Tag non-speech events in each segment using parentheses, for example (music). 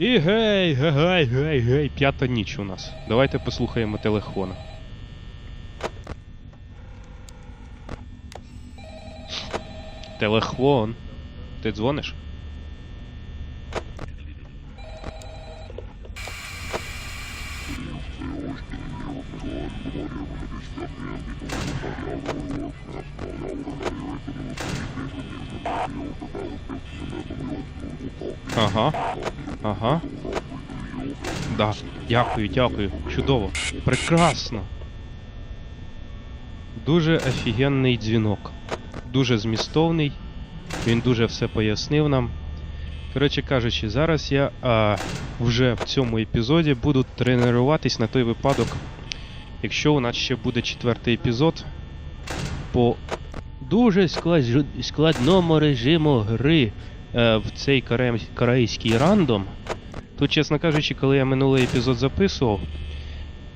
І гей, гей, гей, гей, п'ята ніч у нас. Давайте послухаємо телефона. Телефон. Ти дзвониш? Дякую, дякую. Чудово. Прекрасно. Дуже офігенний дзвінок. Дуже змістовний. Він дуже все пояснив нам. Коротше кажучи, зараз я а, вже в цьому епізоді буду тренуватись на той випадок, якщо у нас ще буде четвертий епізод по дуже склад- складному режиму гри е, в цей корей- корейський рандом. Тут, чесно кажучи, коли я минулий епізод записував,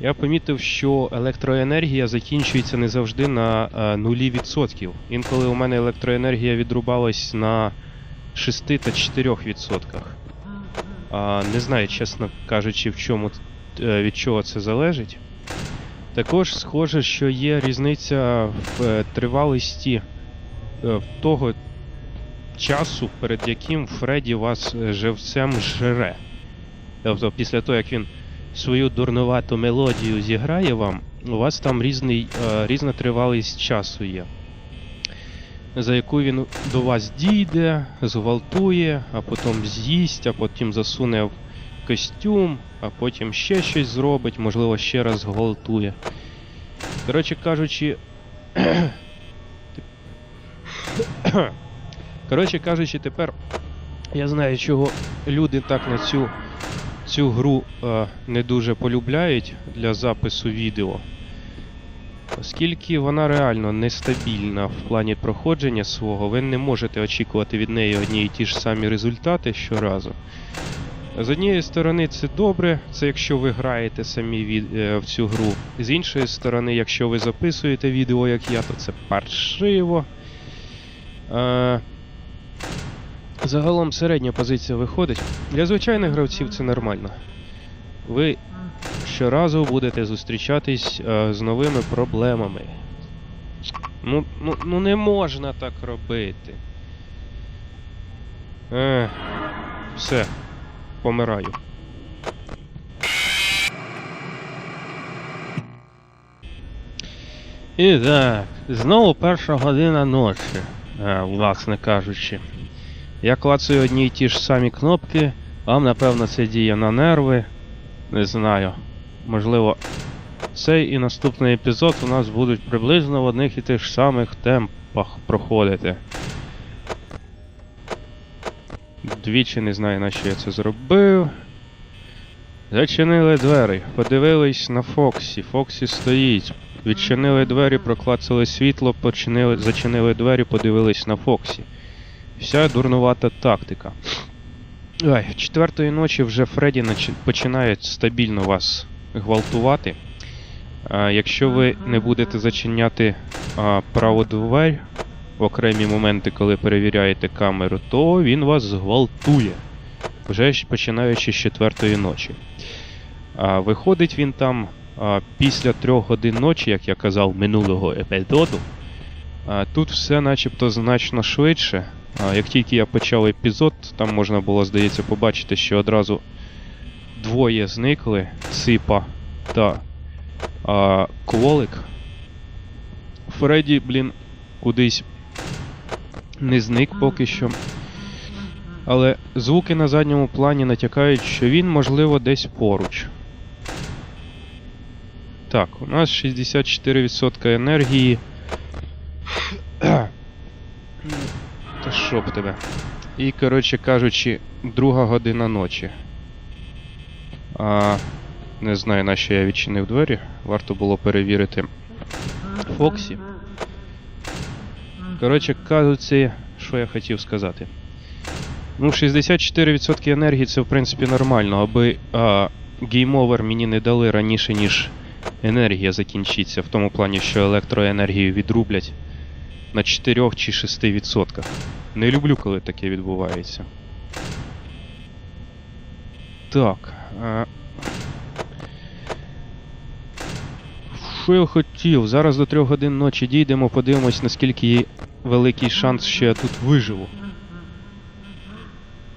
я помітив, що електроенергія закінчується не завжди на е, нулі відсотків. Інколи у мене електроенергія відрубалась на 6 та 4 відсотках. Не знаю, чесно кажучи, в чому е, від чого це залежить. Також схоже, що є різниця в е, тривалості е, того часу, перед яким Фредді вас е, живцем жре. Тобто, після того, як він свою дурнувату мелодію зіграє вам, у вас там різний, е, різна тривалість часу є, за яку він до вас дійде, зґвалтує, а потім з'їсть, а потім засуне в костюм, а потім ще щось зробить, можливо, ще раз зґвалтує. Коротше кажучи. (coughs) Коротше кажучи, тепер я знаю, чого люди так на цю, цю гру е, не дуже полюбляють для запису відео. Оскільки вона реально нестабільна в плані проходження свого, ви не можете очікувати від неї одні і ті ж самі результати щоразу. З однієї сторони, це добре, це якщо ви граєте самі від, е, в цю гру. З іншої сторони, якщо ви записуєте відео, як я, то це паршиво. Е, загалом середня позиція виходить. Для звичайних гравців це нормально. Ви щоразу будете зустрічатись е, з новими проблемами. Ну, ну, ну не можна так робити. Е, все, помираю. І так, знову перша година ночі, е, власне кажучи. Я клацаю одні й ті ж самі кнопки, вам напевно це діє на нерви. Не знаю. Можливо, цей і наступний епізод у нас будуть приблизно в одних і тих самих темпах проходити. Двічі не знаю, на що я це зробив. Зачинили двері, подивились на Фоксі. Фоксі стоїть. Відчинили двері, проклацали світло, починили, зачинили двері, подивились на Фоксі. Вся дурнувата тактика. Ой, четвертої ночі вже Фредді починає стабільно вас гвалтувати. А, якщо ви не будете зачиняти а, праву двері в окремі моменти, коли перевіряєте камеру, то він вас зґвалтує. Вже починаючи з четвертої ночі. А, виходить він там а, після трьох годин ночі, як я казав, минулого епізоду. А, тут все начебто значно швидше. Як тільки я почав епізод, там можна було, здається, побачити, що одразу двоє зникли Сипа та а, Кволик. Фредді, блін, кудись не зник поки що. Але звуки на задньому плані натякають, що він, можливо, десь поруч. Так, у нас 64% енергії. Та що б тебе. І, коротше кажучи, друга година ночі. А, не знаю, на що я відчинив двері. Варто було перевірити Фоксі. Коротше кажучи, що я хотів сказати. Ну, 64% енергії це в принципі нормально, аби а, гейм-овер мені не дали раніше, ніж енергія закінчиться, в тому плані, що електроенергію відрублять на 4 чи 6%. Не люблю, коли таке відбувається. Так. А... Що я хотів? Зараз до трьох годин ночі дійдемо, подивимось, наскільки великий шанс, що я тут виживу.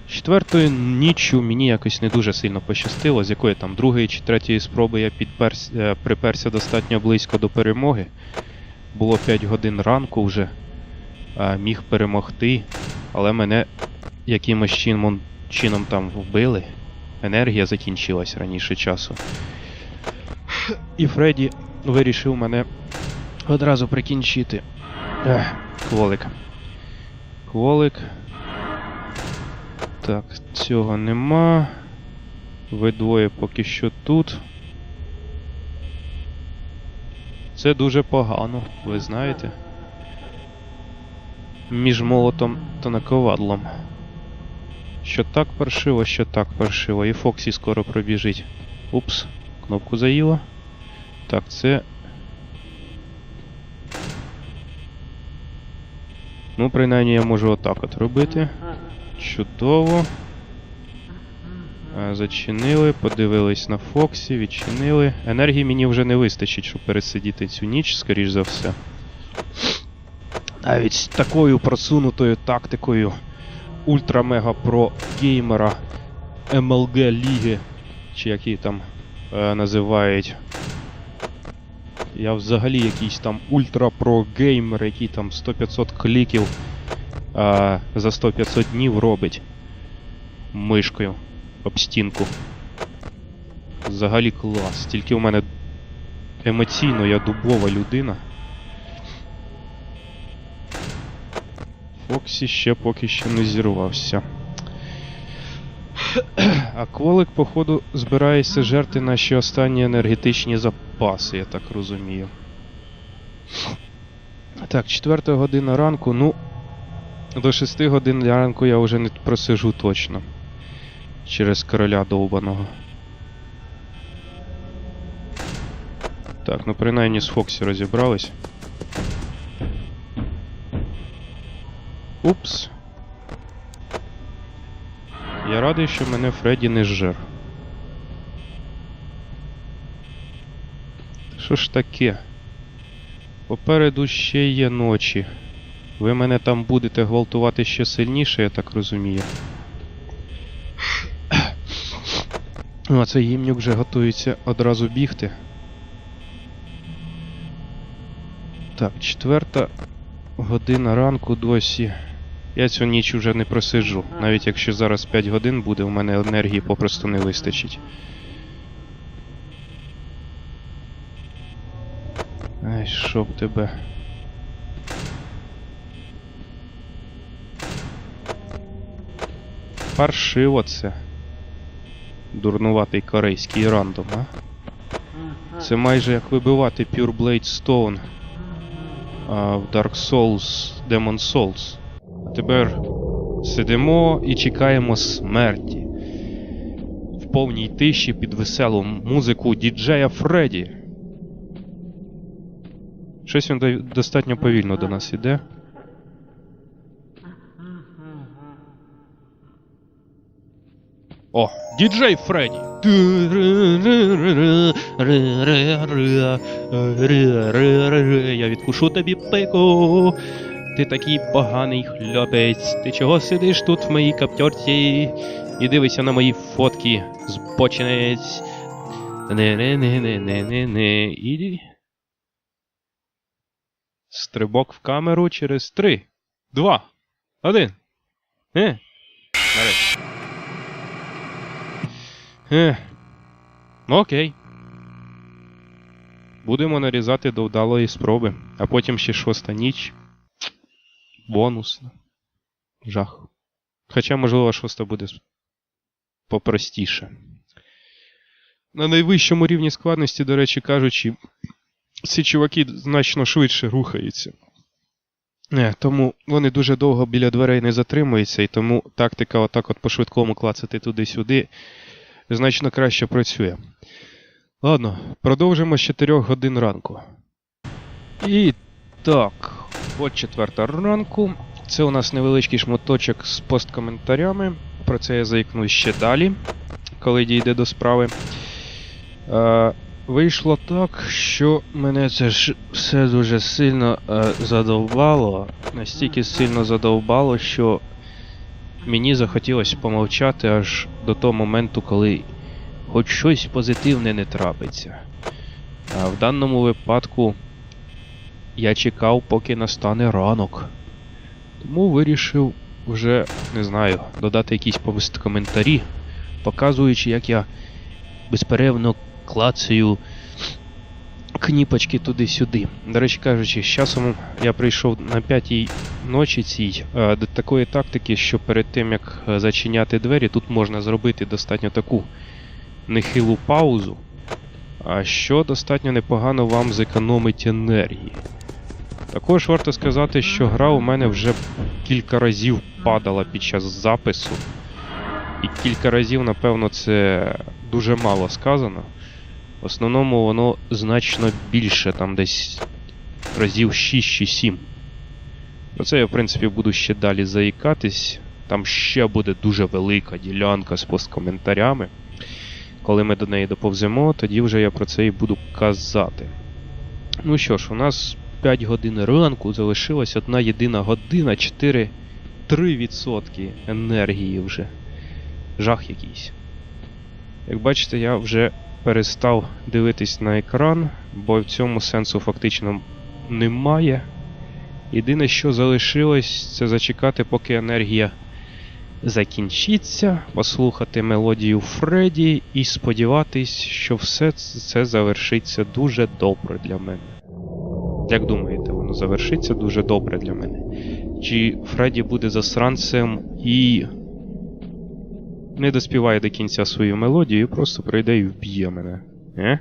Четвертою ніччю мені якось не дуже сильно пощастило, з якої там другої чи третьої спроби я підперс, е, приперся достатньо близько до перемоги. Було 5 годин ранку вже. Міг перемогти, але мене якимось чином, чином там вбили. Енергія закінчилась раніше часу. І Фредді вирішив мене одразу прикінчити. Ех, кволик. Кволик. Так, цього нема. Ви двоє поки що тут. Це дуже погано, ви знаєте. Між молотом та наковадлом. Що так паршиво, що так паршиво. І Фоксі скоро пробіжить. Упс, кнопку заїла. Так, це. Ну, принаймні я можу отак от робити. Чудово. Е, Зачинили, подивились на Фоксі, відчинили. Енергії мені вже не вистачить, щоб пересидіти цю ніч, скоріш за все. Навіть такою просунутою тактикою ультра-мега про геймера MLG Ліги, чи як її там е, називають. Я взагалі якийсь там ультра-про геймер, який там 100-500 кліків е, за 100-500 днів робить мишкою об стінку. Взагалі клас. Тільки у мене емоційно я дубова людина. Фоксі ще поки що не зірвався. А Кволик, походу, збирається жерти наші останні енергетичні запаси, я так розумію. Так, 4 година ранку, ну. До 6 годин ранку я вже не просижу точно. Через короля довбаного. Так, ну принаймні з Фоксі розібрались. Упс. Я радий, що мене Фредді не зжер. Що ж таке? Попереду ще є ночі. Ви мене там будете гвалтувати ще сильніше, я так розумію. О, цей гімнюк вже готується одразу бігти. Так, четверта година ранку досі. Я цю ніч уже не просиджу. Навіть якщо зараз 5 годин буде, у мене енергії попросту не вистачить. Ай, щоб тебе. Паршиво це. Дурнуватий корейський рандом, а? Це майже як вибивати Pure Blade Stone а, в Dark Souls Demon Souls. Тепер сидимо і чекаємо смерті. В повній тиші під веселу музику діджея Фредді. Щось він достатньо повільно до нас іде. О, діджей Фредді! Я відкушу тобі пику. Ти такий поганий хлопець. Ти чого сидиш тут в моїй каптерці і дивишся на мої фотки, збочинець. Не-не-не-не-не-не-не. Іди. Стрибок в камеру через три, два, один. Е. Е. Окей. Будемо нарізати до вдалої спроби, а потім ще шоста ніч. Бонусно. Жах. Хоча, можливо, шоста буде попростіше. На найвищому рівні складності, до речі кажучи, ці чуваки значно швидше рухаються. Не, тому вони дуже довго біля дверей не затримуються, і тому тактика отак от по-швидкому клацати туди-сюди значно краще працює. Ладно, продовжимо з 4 годин ранку. І так, от четверта ранку. Це у нас невеличкий шматочок з посткоментарями. Про це я заікнусь ще далі. коли дійде до справи. Е, вийшло так, що мене це ж все дуже сильно е, задовбало. Настільки сильно задовбало, що мені захотілося помовчати аж до того моменту, коли хоч щось позитивне не трапиться. А в даному випадку я чекав, поки настане ранок. Тому вирішив вже, не знаю, додати якісь коментарі, показуючи, як я безперервно клацаю кніпочки туди-сюди. До речі кажучи, з часом я прийшов на п'ятій ночі цій до такої тактики, що перед тим як е, зачиняти двері, тут можна зробити достатньо таку нехилу паузу, а що достатньо непогано вам зекономить енергії. Також варто сказати, що гра у мене вже кілька разів падала під час запису. І кілька разів, напевно, це дуже мало сказано. В основному воно значно більше, там десь разів 6 чи 7. Про це я, в принципі, буду ще далі заїкатись. Там ще буде дуже велика ділянка з посткоментарями. Коли ми до неї доповземо, тоді вже я про це і буду казати. Ну що ж, у нас 5 годин ранку залишилась одна єдина година, 4 3% енергії вже. Жах якийсь. Як бачите, я вже перестав дивитись на екран, бо в цьому сенсу фактично немає. Єдине, що залишилось, це зачекати, поки енергія закінчиться, послухати мелодію Фредді і сподіватись, що все це завершиться дуже добре для мене. Як думаєте, воно завершиться дуже добре для мене? Чи Фредді буде засранцем і не доспіває до кінця свою мелодію і просто прийде і вб'є мене? Е?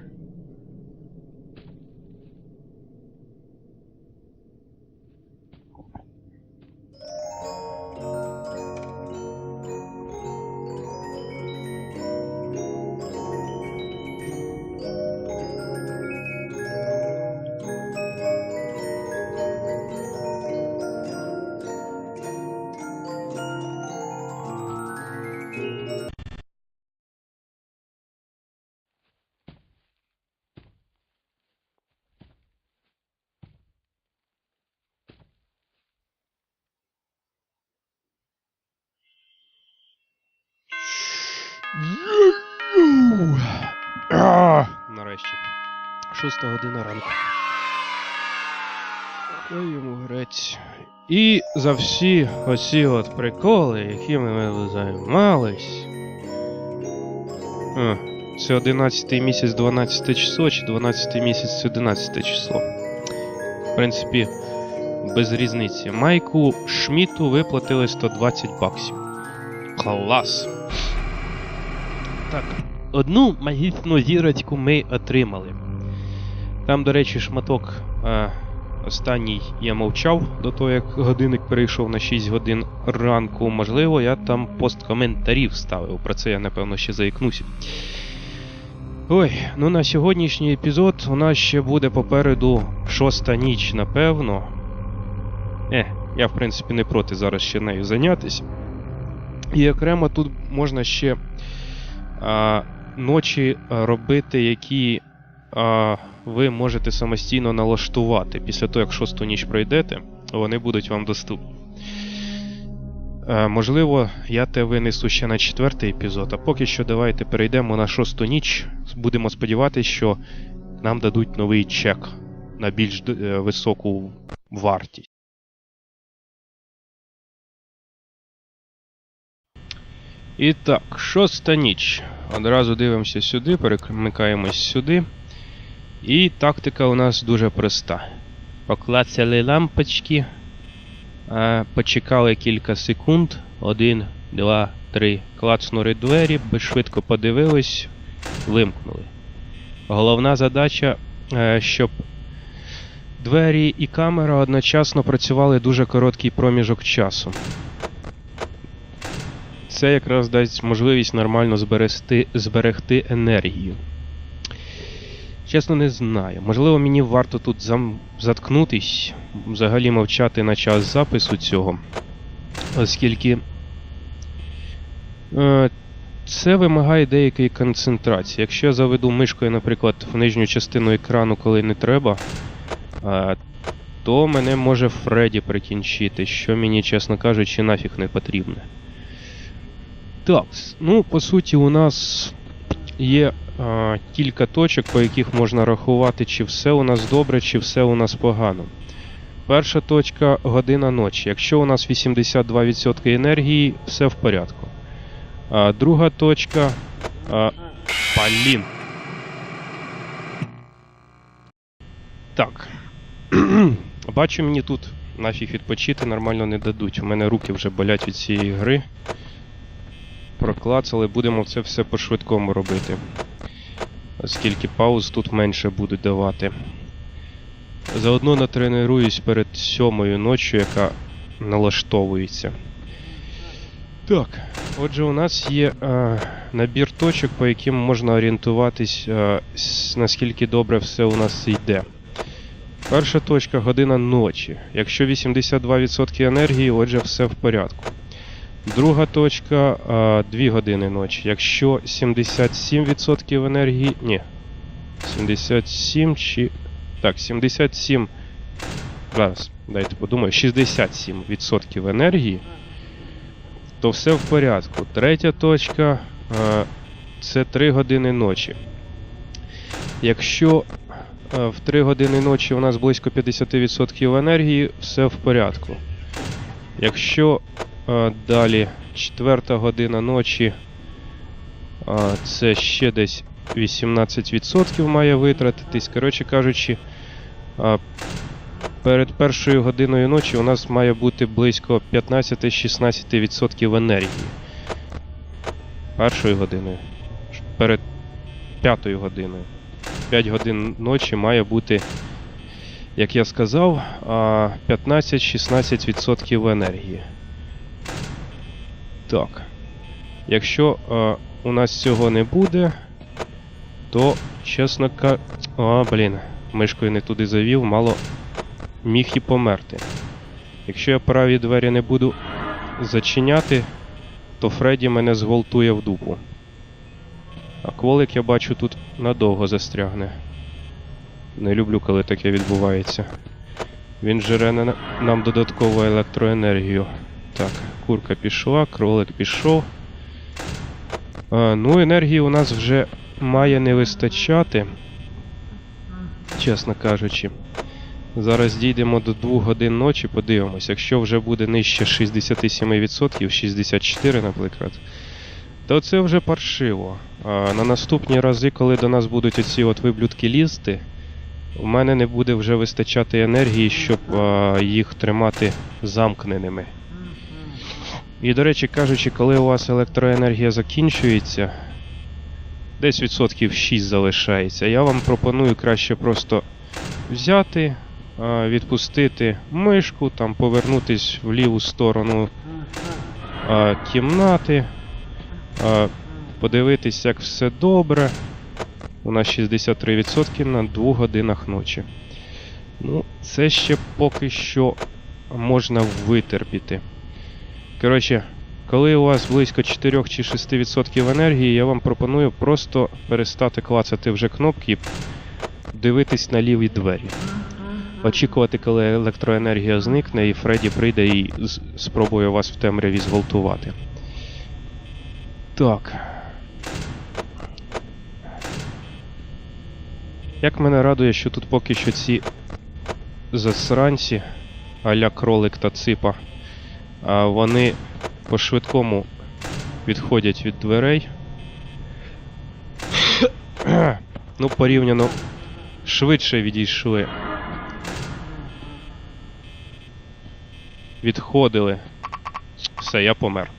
Нарешті. Шоста година ранку. Ой, йому грець. І за всі оці от приколи, якими ми займались. А, це 11 місяць 12 число, чи 12 місяць 11 число. В принципі, без різниці. Майку Шміту виплатили 120 баксів. Клас! Так, одну магічну зірочку ми отримали. Там, до речі, шматок е, останній я мовчав до того, як годинник перейшов на 6 годин ранку. Можливо, я там пост коментарів ставив. Про це я напевно ще заікнуся. Ой, ну на сьогоднішній епізод у нас ще буде попереду шоста ніч, напевно. Е, я в принципі не проти зараз ще нею зайнятися. І окремо тут можна ще а, ночі робити, які а, ви можете самостійно налаштувати. Після того, як шосту ніч пройдете, вони будуть вам доступні. Е, можливо, я те винесу ще на четвертий епізод, а поки що давайте перейдемо на шосту ніч. Будемо сподіватися, що нам дадуть новий чек на більш е, високу вартість. І так, шоста ніч. Одразу дивимося сюди, перемикаємось сюди. І тактика у нас дуже проста. Поклацали лампочки, почекали кілька секунд. Один, два, три. Клацнули двері, безшвидко подивились, вимкнули. Головна задача, е, щоб двері і камера одночасно працювали дуже короткий проміжок часу. Це якраз дасть можливість нормально зберегти, зберегти енергію. Чесно, не знаю. Можливо, мені варто тут зам... заткнутись, взагалі мовчати на час запису цього. Оскільки е, це вимагає деякої концентрації. Якщо я заведу мишкою, наприклад, в нижню частину екрану, коли не треба, а, то мене може Фредді прикінчити, що мені, чесно кажучи, нафіг не потрібне. Так, ну, по суті, у нас є а, кілька точок, по яких можна рахувати, чи все у нас добре, чи все у нас погано. Перша точка година ночі. Якщо у нас 82% енергії, все в порядку. А, друга точка. А, блін. Так. (clears throat) Бачу, мені тут нафіг відпочити нормально не дадуть. У мене руки вже болять від цієї гри. Проклацали, будемо це все по-швидкому робити. Оскільки пауз тут менше будуть давати. Заодно натренуюсь перед сьомою ночі, яка налаштовується. Так, отже, у нас є е, набір точок, по яким можна орієнтуватись, е, с- наскільки добре все у нас йде. Перша точка година ночі. Якщо 82% енергії, отже, все в порядку. Друга точка 2 години ночі. Якщо 77% енергії. Ні. 77 чи. Так, 77. Зараз, дайте подумаю. 67% енергії. То все в порядку. Третя точка це 3 години ночі. Якщо в 3 години ночі у нас близько 50% енергії, все в порядку. Якщо далі 4 година ночі, це ще десь 18% має витратитись. Коротше кажучи, перед першою годиною ночі у нас має бути близько 15-16% енергії. Першою годиною. Перед п'ятою годиною. 5 годин ночі має бути, як я сказав, 15-16% енергії. Так. Якщо а, у нас цього не буде, то, чесно кажучи. А, блін, мишкою не туди завів, мало міг і померти. Якщо я праві двері не буду зачиняти, то Фредді мене зґвалтує в дупу. А кволик, я бачу, тут надовго застрягне. Не люблю, коли таке відбувається. Він жере на- нам додаткову електроенергію. Так, курка пішла, кролик пішов. А, ну, енергії у нас вже має не вистачати. Чесно кажучи. Зараз дійдемо до 2 годин ночі, подивимось. Якщо вже буде нижче 67%, 64, наприклад, то це вже паршиво. А на наступні рази, коли до нас будуть оці от виблюдки лізти, у мене не буде вже вистачати енергії, щоб а, їх тримати замкненими. І, до речі, кажучи, коли у вас електроенергія закінчується, десь відсотків 6 залишається, я вам пропоную краще просто взяти, відпустити мишку, там повернутись в ліву сторону кімнати, подивитись, як все добре. У нас 63% на 2 годинах ночі. Ну, це ще поки що можна витерпіти. Коротше, коли у вас близько 4 чи 6% енергії, я вам пропоную просто перестати клацати вже кнопки дивитись на ліві двері. Очікувати, коли електроенергія зникне, і Фредді прийде і спробує вас в темряві зґвалтувати. Так. Як мене радує, що тут поки що ці засранці, аля кролик та ципа, вони по-швидкому відходять від дверей. (coughs) ну, порівняно швидше відійшли. Відходили. Все, я помер.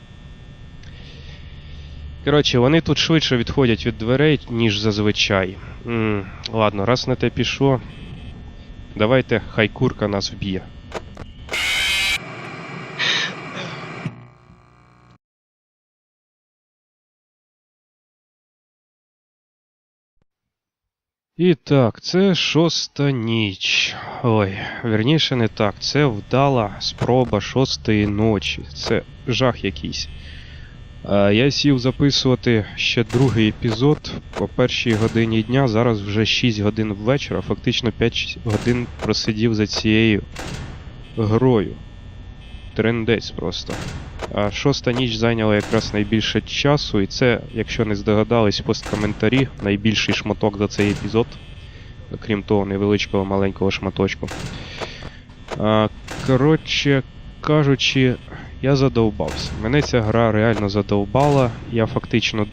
Коротше, вони тут швидше відходять від дверей, ніж зазвичай. м ладно, раз на те пішло. Давайте хай курка нас вб'є. І так, це шоста ніч. Ой, верніше не так. Це вдала спроба шостої ночі. Це жах якийсь. Е, Я сів записувати ще другий епізод по першій годині дня. Зараз вже 6 годин вечора, фактично 5 годин просидів за цією грою. Трендець просто. Шоста ніч зайняла якраз найбільше часу, і це, якщо не здогадались, посткоментарі, найбільший шматок за цей епізод. Окрім того, невеличкого маленького шматочку. Коротше кажучи, я задовбався. Мене ця гра реально задовбала. Я фактично,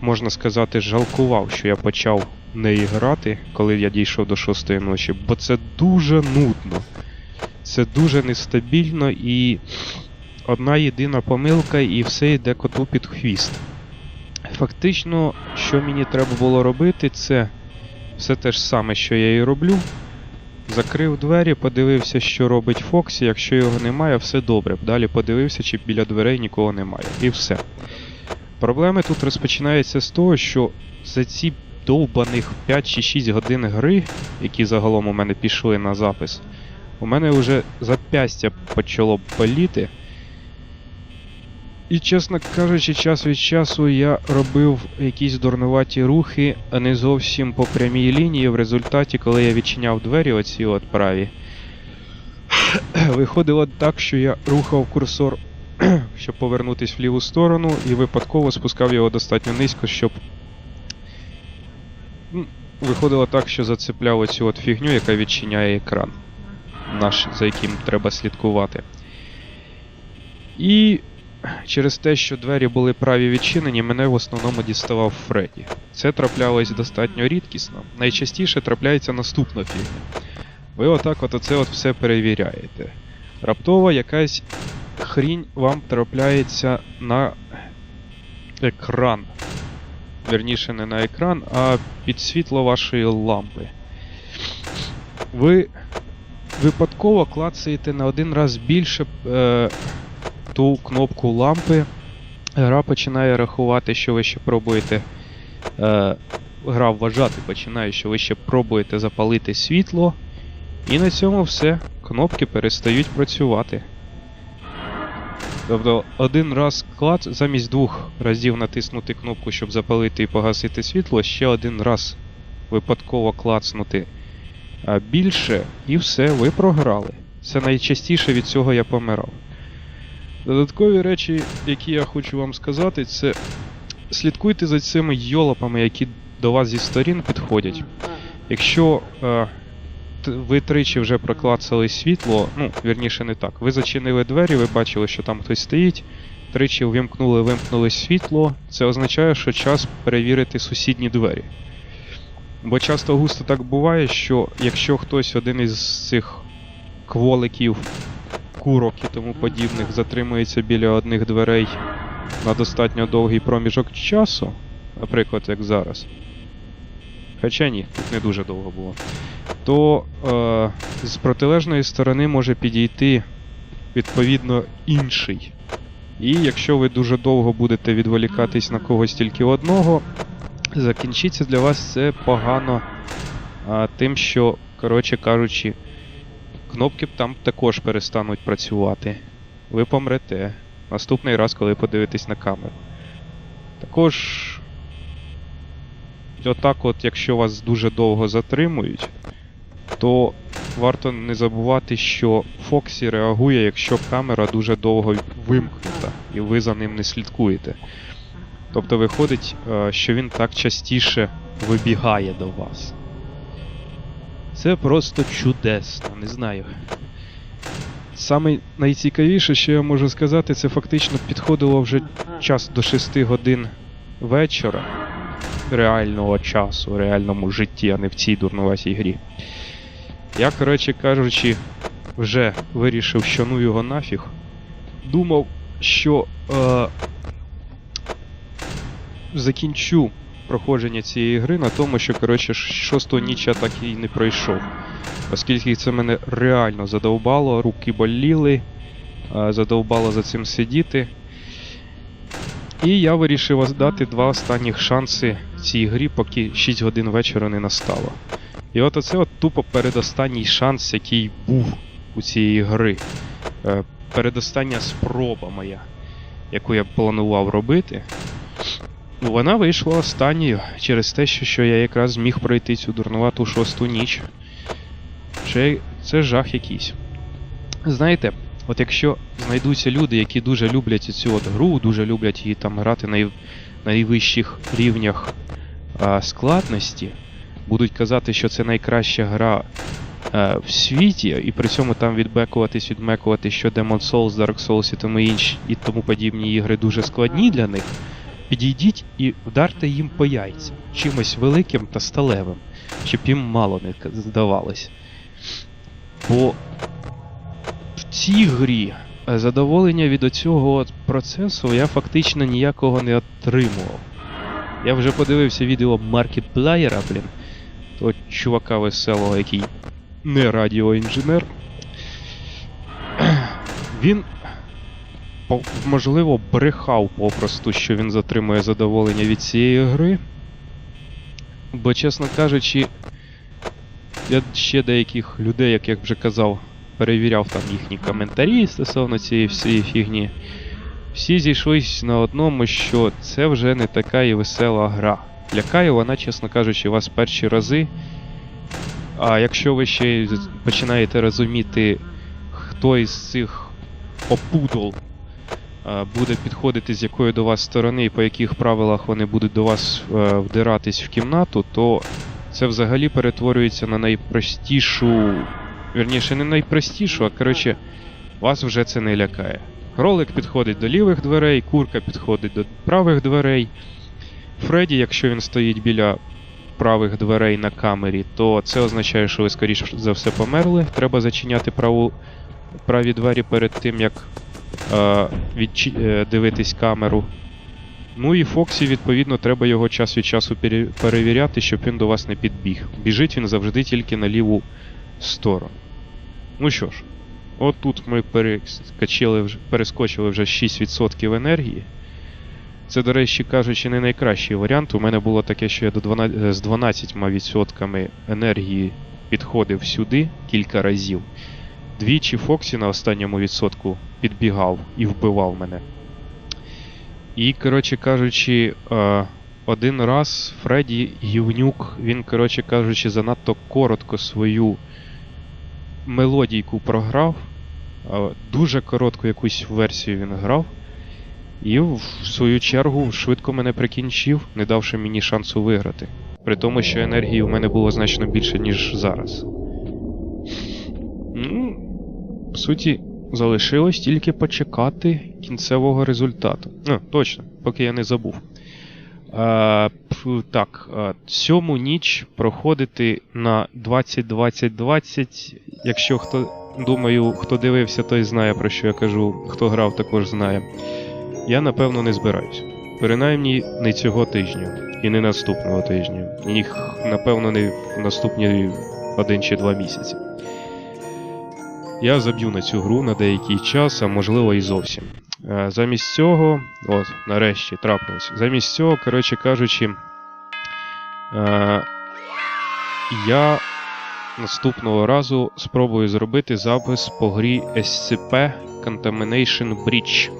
можна сказати, жалкував, що я почав неї грати, коли я дійшов до шостої ночі, бо це дуже нудно. Це дуже нестабільно і одна єдина помилка, і все йде коту під хвіст. Фактично, що мені треба було робити, це все те ж саме, що я і роблю. Закрив двері, подивився, що робить Фоксі. Якщо його немає, все добре. Далі подивився, чи біля дверей нікого немає. І все. Проблеми тут розпочинаються з того, що за ці довбаних 5 чи 6 годин гри, які загалом у мене пішли на запис, у мене вже запястя почало боліти. І, чесно кажучи, час від часу я робив якісь дурнуваті рухи, а не зовсім по прямій лінії. В результаті, коли я відчиняв двері, оці от праві, (clears throat) виходило так, що я рухав курсор, (clears throat) щоб повернутися в ліву сторону, і випадково спускав його достатньо низько, щоб. Виходило так, що зацепляв оцю от фігню, яка відчиняє екран, наш, за яким треба слідкувати. І через те, що двері були праві відчинені, мене в основному діставав Фредді. Це траплялось достатньо рідкісно. Найчастіше трапляється наступна фігня. Ви отак от оце от все перевіряєте. Раптово якась хрінь вам трапляється на екран. Вірніше, не на екран, а під світло вашої лампи. Ви випадково клацаєте на один раз більше е, ту кнопку лампи. Гра починає рахувати, що ви ще пробуєте. Е, гра вважати починає, що ви ще пробуєте запалити світло. І на цьому все. Кнопки перестають працювати. Тобто один раз клац, замість двох разів натиснути кнопку, щоб запалити і погасити світло, ще один раз випадково клацнути більше, і все, ви програли. Це найчастіше від цього я помирав. Додаткові речі, які я хочу вам сказати, це слідкуйте за цими йолопами, які до вас зі сторін підходять. Якщо е, ви тричі вже проклацали світло, ну, вірніше не так. Ви зачинили двері, ви бачили, що там хтось стоїть, тричі вимкнули, вимкнули світло, це означає, що час перевірити сусідні двері. Бо часто густо так буває, що якщо хтось один із цих кволиків курок і тому подібних затримується біля одних дверей на достатньо довгий проміжок часу, наприклад, як зараз. Хоча ні, тут не дуже довго було. То е, з протилежної сторони може підійти відповідно інший. І якщо ви дуже довго будете відволікатись на когось тільки одного, закінчиться для вас це погано а, тим, що, коротше кажучи, кнопки там також перестануть працювати. Ви помрете наступний раз, коли подивитесь на камеру. Також, отак, от, якщо вас дуже довго затримують, то варто не забувати, що Фоксі реагує, якщо камера дуже довго вимкнута, і ви за ним не слідкуєте. Тобто виходить, е, що він так частіше вибігає до вас. Це просто чудесно, не знаю. Саме найцікавіше, що я можу сказати, це фактично підходило вже час до 6 годин вечора реального часу, реальному житті, а не в цій дурнуватій грі. Я, коротше кажучи, вже вирішив, що ну його нафіг. Думав, що е, закінчу проходження цієї гри на тому, що, коротше, шосту ніч я так і не пройшов. Оскільки це мене реально задовбало, руки боліли, е, задовбало за цим сидіти. І я вирішив дати два останніх шанси цій грі, поки 6 годин вечора не настало. І от оце от тупо передостанній шанс, який був у цієї гри. Е, передостання спроба моя. яку я планував робити, вона вийшла останньою через те, що, я якраз зміг пройти цю дурнувату шосту ніч. Це, це жах якийсь. Знаєте, от якщо знайдуться люди, які дуже люблять цю от гру, дуже люблять її там грати на найвищих рівнях а, складності, будуть казати, що це найкраща гра е, в світі, і при цьому там відбекуватись, відмекувати, що Demon Souls, Dark Souls і тому інші і тому подібні ігри дуже складні для них. Підійдіть і вдарте їм по яйцям чимось великим та сталевим, щоб їм мало не здавалось. Бо в цій грі е, задоволення від оцього процесу я фактично ніякого не отримував. Я вже подивився відео маркетплеєра, блін, того чувака веселого, який не радіоінженер. Він, можливо, брехав попросту, що він затримує задоволення від цієї гри. Бо, чесно кажучи, я ще деяких людей, як я вже казав, перевіряв там їхні коментарі стосовно цієї всієї фігні. Всі зійшлись на одному, що це вже не така і весела гра. Лякає вона, чесно кажучи, вас перші рази. А якщо ви ще починаєте розуміти, хто із цих опудол буде підходити з якої до вас сторони і по яких правилах вони будуть до вас е, вдиратись в кімнату, то це взагалі перетворюється на найпростішу. Вірніше, не найпростішу, а коротше, вас вже це не лякає. Кролик підходить до лівих дверей, курка підходить до правих дверей. Фредді, якщо він стоїть біля правих дверей на камері, то це означає, що ви скоріш за все померли. Треба зачиняти праву, праві двері перед тим, як е, відчі, е, дивитись камеру. Ну і Фоксі, відповідно, треба його час від часу перевіряти, щоб він до вас не підбіг. Біжить він завжди тільки на ліву сторону. Ну що ж, от тут ми перескочили вже 6% енергії. Це, до речі, кажучи, не найкращий варіант. У мене було таке, що я до 12, е, з 12% енергії підходив сюди кілька разів. Двічі Фоксі на останньому відсотку підбігав і вбивав мене. І, коротше кажучи, е, один раз Фредді Гівнюк, він, коротше кажучи, занадто коротко свою мелодійку програв. е, Дуже коротку якусь версію він грав. І в свою чергу швидко мене прикінчив, не давши мені шансу виграти. При тому, що енергії у мене було значно більше, ніж зараз. Ну, по суті, залишилось тільки почекати кінцевого результату. А, точно, поки я не забув. А, так, а, сьому ніч проходити на 20-20-20. Якщо хто, думаю, хто дивився, той знає, про що я кажу, хто грав, також знає. Я напевно не збираюсь. Принаймні не цього тижня і не наступного тижня. Ні, напевно, не в наступні один чи два місяці. Я заб'ю на цю гру на деякий час, а можливо і зовсім. Е, Замість цього, от, нарешті трапилось. Замість цього, коротше кажучи, е, я наступного разу спробую зробити запис по грі SCP Contamination Breach.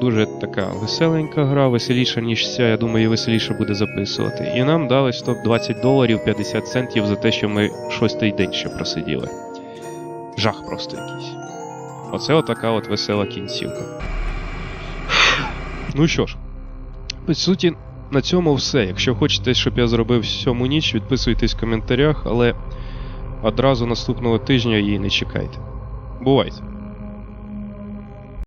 Дуже така веселенька гра, веселіша, ніж ця, я думаю, веселіше буде записувати. І нам дали 120 доларів 50 центів за те, що ми шостий день ще просиділи. Жах просто якийсь. Оце отака от весела кінцівка. Ну що ж, по суті, на цьому все. Якщо хочете, щоб я зробив сьому ніч, відписуйтесь в коментарях, але одразу наступного тижня її не чекайте. Бувайте!